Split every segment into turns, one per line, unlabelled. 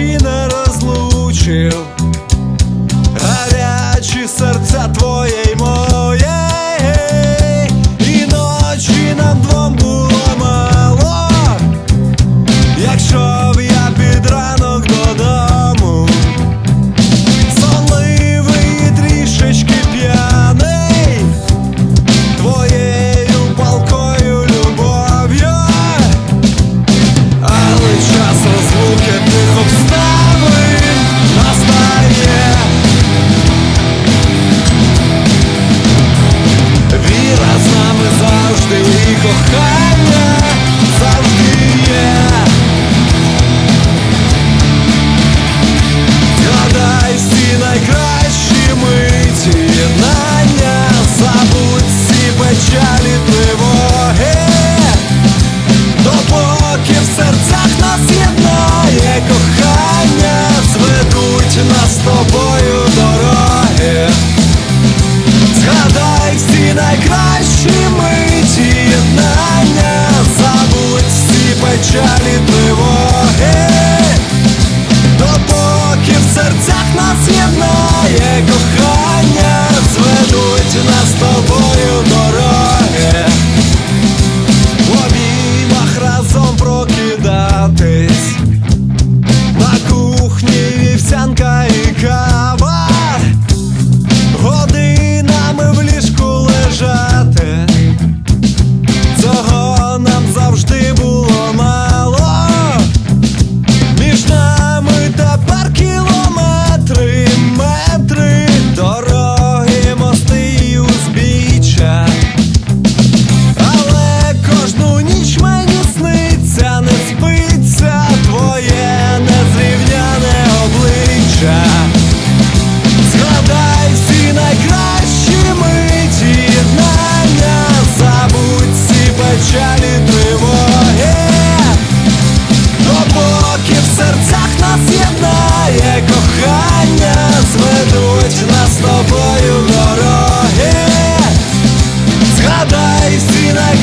мужчина разлучил. Горячие сердца твоей зізнання, забудь всі печалі тривоги, допоки в серцях нас єднає кохання, зведуть нас з тобою дороги, згадай всі найкращі миті єднання, забудь всі печалі.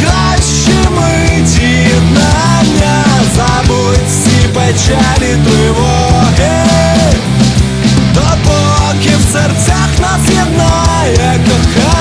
кращі миті днання забудь всі печалі тривоги, допоки в серцях нас єднає кохання.